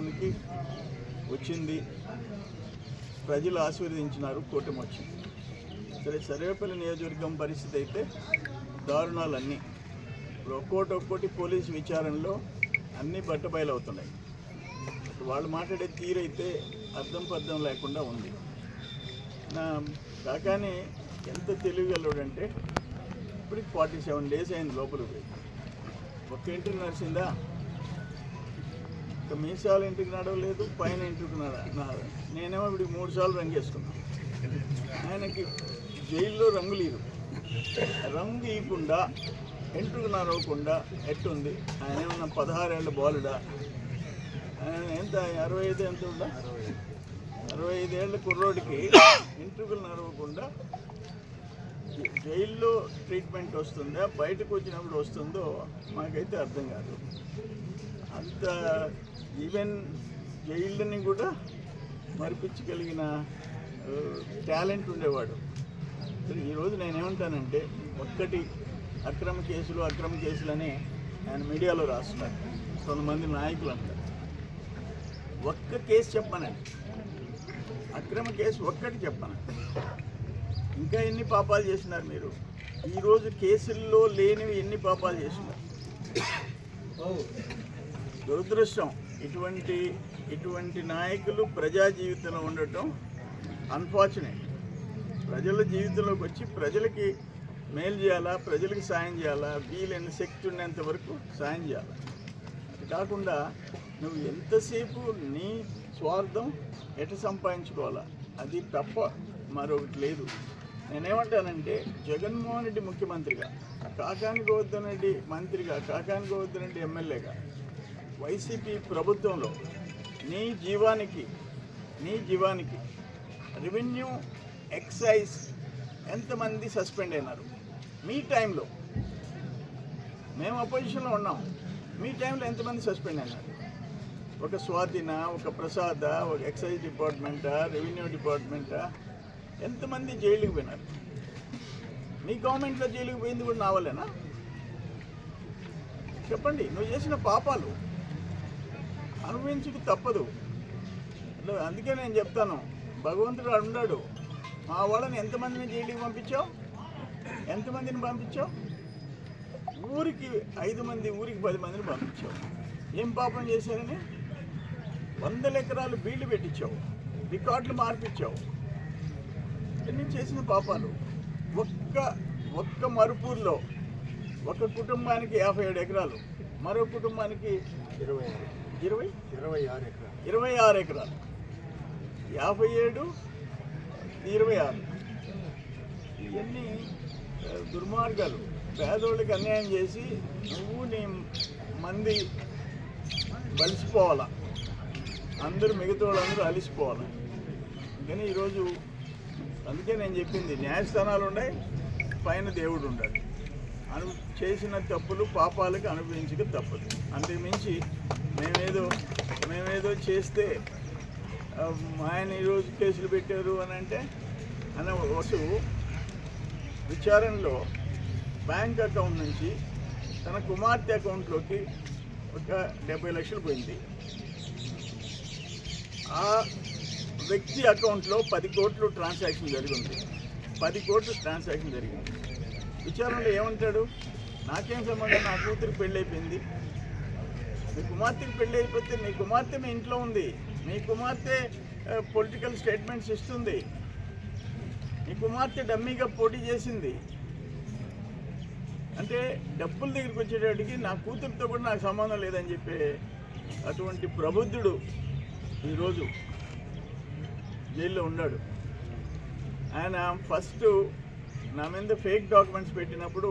కాలానికి వచ్చింది. ప్రజలు ఆశీర్వదించినారు కూటమి వచ్చింది సరే సర్వేపల్లి నియోజకవర్గం పరిస్థితి అయితే దారుణాలన్నీ. ఇప్పుడు ఒక్కోటి ఒక్కోటి పోలీసు విచారణలో అన్నీ బట్టబయలవుతున్నాయి. వాళ్ళు మాట్లాడే తీరైతే అర్థం పర్థం లేకుండా ఉంది. నా కాకాని ఎంత తెలివిగలడంటే ఇప్పటికి ఫార్టీ సెవెన్ డేస్ అయింది లోపలికి ఒక ఒక్క నర్సిందా నడిచిందా? మీసాల ఇంటికి నడవలేదు పైన ఇంటికి నడ నేనేమో ఇప్పుడు మూడు సార్లు రంగు వేసుకున్నాను ఆయనకి జైల్లో రంగు లేదు. రంగు ఇవ్వకుండా ఎంట్రుకు నడవకుండా ఎట్టుంది? ఆయన ఏమన్నా పదహారేళ్ళ బాలుడా? ఆయన ఎంత అరవై ఐదు ఎంత ఉందా? అరవై ఐదేళ్ళ కుర్రోడికి ఇంటర్వ్యూలు నడవకుండా జైల్లో ట్రీట్మెంట్ వస్తుందా? బయటకు వచ్చినప్పుడు వస్తుందో మాకైతే అర్థం కాదు. అంత ఈవెన్ జైళ్ళని కూడా మరిపించగలిగిన టాలెంట్ ఉండేవాడు. ఈరోజు నేనేమంటానంటే ఒక్కటి అక్రమ కేసులు అక్రమ కేసులని ఆయన మీడియాలో రాస్తున్నారు. కొంతమంది నాయకులు అంటారు ఒక్క కేసు చెప్పనండి అక్రమ కేసు ఒక్కటి చెప్పను. ఇంకా ఎన్ని పాపాలు చేసినారు మీరు? ఈరోజు కేసుల్లో లేనివి ఎన్ని పాపాలు చేసినారు? దురదృష్టం. ఇటువంటి ఇటువంటి నాయకులు ప్రజా జీవితంలో ఉండటం అన్ఫార్చునేట్ ప్రజల జీవితంలోకి వచ్చి ప్రజలకి మేలు చేయాలా ప్రజలకి సాయం చేయాలా వీలైన శక్తి ఉన్నంత వరకు సాయం చేయాలా. అది కాకుండా నువ్వు ఎంతసేపు నీ స్వార్థం ఎట సంపాదించుకోవాలా? అది తప్ప మరొకటి లేదు. నేనేమంటానంటే జగన్మోహన్ రెడ్డి ముఖ్యమంత్రిగా కాకాని గోవర్ధన్ రెడ్డి మంత్రిగా కాకాని గోవర్ధన్ రెడ్డి ఎమ్మెల్యేగా వైసీపీ ప్రభుత్వంలో నీ జీవానికి నీ జీవానికి రెవెన్యూ ఎక్సైజ్ ఎంతమంది సస్పెండ్ అయినారు? మీ టైంలో. మేము అపోజిషన్లో ఉన్నాం. మీ టైంలో ఎంతమంది సస్పెండ్ అయినారు? ఒక స్వాతిన ఒక ప్రసాద ఒక ఎక్సైజ్ డిపార్ట్మెంటా రెవెన్యూ డిపార్ట్మెంటా? ఎంతమంది జైలుకి పోయినారు? మీ గవర్నమెంట్లో జైలుకి పోయింది కూడా నావలేనా చెప్పండి నువ్వు చేసిన పాపాలు. అనుభవించుకు తప్పదు. అందుకే నేను చెప్తాను భగవంతుడు అన్నాడు మా వాళ్ళని ఎంతమందిని జైలుకి పంపించావు? ఎంతమందిని పంపించావు? ఊరికి ఐదు మంది ఊరికి పది మందిని పంపించావు. ఏం పాపం చేశారని? వందల ఎకరాలు బీళ్ళు పెట్టించావు రికార్డులు మార్పించావు. ఇవన్నీ చేసిన పాపాలు? ఒక్క ఒక్క మరుపూర్లో ఒక కుటుంబానికి యాభై ఏడు ఎకరాలు మరో కుటుంబానికి ఇరవై ఏడు. ఇరవై? ఇరవై ఆరు ఎకరాలు. ఇరవై ఆరు ఎకరాలు. యాభై ఏడు ఇరవై ఆరు. ఇవన్నీ దుర్మార్గాలు. పేదోళ్ళకి అన్యాయం చేసి నువ్వు నీ మంది బలిసిపోవాలా? అందరూ మిగతా వాళ్ళందరూ అలిసిపోవాలి? కానీ ఈరోజు అందుకే నేను చెప్పింది న్యాయస్థానాలు ఉన్నాయి పైన దేవుడు ఉండాలి అను చేసిన తప్పులు పాపాలకు అనుభవించక తప్పదు. అంతకుమించి మేమేదో మేమేదో చేస్తే ఆయన ఈరోజు కేసులు పెట్టారు అని అంటే అనే వసు విచారణలో బ్యాంక్ అకౌంట్ నుంచి తన కుమార్తె అకౌంట్లోకి ఒక డెబ్బై లక్షలు పోయింది. ఆ వ్యక్తి అకౌంట్లో పది కోట్లు ట్రాన్సాక్షన్ జరిగింది. పది కోట్లు ట్రాన్సాక్షన్ జరిగింది. విచారణలో ఏమంటాడు? నాకేం సంబంధం? నా కూతురికి పెళ్ళి అయిపోయింది మీ కుమార్తెకి పెళ్ళి అయిపోతే మీ కుమార్తె మీ ఇంట్లో ఉంది. మీ కుమార్తె పొలిటికల్ స్టేట్మెంట్స్ ఇస్తుంది. మీ కుమార్తె డమ్మీగా పోటీ చేసింది. అంటే డబ్బుల దగ్గరికి వచ్చేటప్పటికి నా కూతురితో కూడా నాకు సంబంధం లేదని చెప్పే అటువంటి ప్రబుద్ధుడు ఈరోజు జైల్లో ఉన్నాడు. ఆయన ఫస్ట్ నా మీద ఫేక్ డాక్యుమెంట్స్ పెట్టినప్పుడు